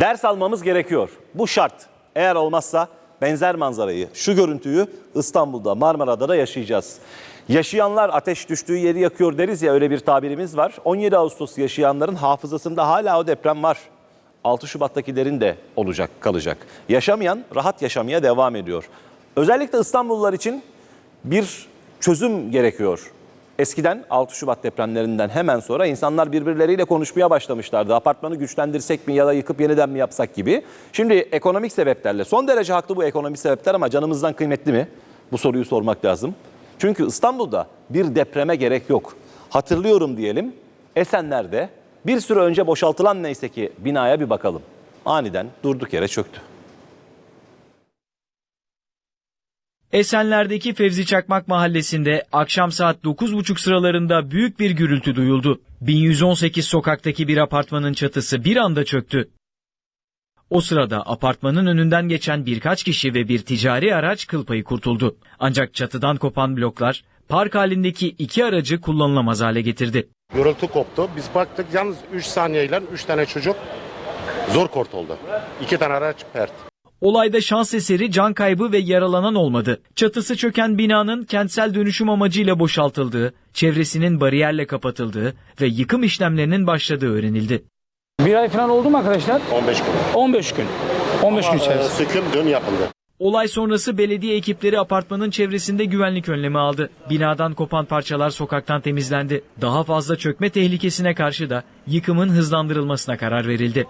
Ders almamız gerekiyor. Bu şart. Eğer olmazsa benzer manzarayı, şu görüntüyü İstanbul'da, Marmara'da da yaşayacağız. Yaşayanlar ateş düştüğü yeri yakıyor deriz ya öyle bir tabirimiz var. 17 Ağustos yaşayanların hafızasında hala o deprem var. 6 Şubat'takilerin de olacak, kalacak. Yaşamayan rahat yaşamaya devam ediyor. Özellikle İstanbullular için bir çözüm gerekiyor. Eskiden 6 Şubat depremlerinden hemen sonra insanlar birbirleriyle konuşmaya başlamışlardı. Apartmanı güçlendirsek mi ya da yıkıp yeniden mi yapsak gibi. Şimdi ekonomik sebeplerle son derece haklı bu ekonomik sebepler ama canımızdan kıymetli mi? Bu soruyu sormak lazım. Çünkü İstanbul'da bir depreme gerek yok. Hatırlıyorum diyelim Esenler'de bir süre önce boşaltılan neyse ki binaya bir bakalım. Aniden durduk yere çöktü. Esenler'deki Fevzi Çakmak mahallesinde akşam saat 9.30 sıralarında büyük bir gürültü duyuldu. 1118 sokaktaki bir apartmanın çatısı bir anda çöktü. O sırada apartmanın önünden geçen birkaç kişi ve bir ticari araç kıl payı kurtuldu. Ancak çatıdan kopan bloklar park halindeki iki aracı kullanılamaz hale getirdi. Gürültü koptu. Biz baktık yalnız 3 saniyeyle 3 tane çocuk zor kurtuldu. 2 tane araç pert. Olayda şans eseri can kaybı ve yaralanan olmadı. Çatısı çöken binanın kentsel dönüşüm amacıyla boşaltıldığı, çevresinin bariyerle kapatıldığı ve yıkım işlemlerinin başladığı öğrenildi. Bir ay falan oldu mu arkadaşlar? 15 gün. 15 gün. 15 gün Ee, içerisinde. Söküm dün yapıldı. Olay sonrası belediye ekipleri apartmanın çevresinde güvenlik önlemi aldı. Binadan kopan parçalar sokaktan temizlendi. Daha fazla çökme tehlikesine karşı da yıkımın hızlandırılmasına karar verildi.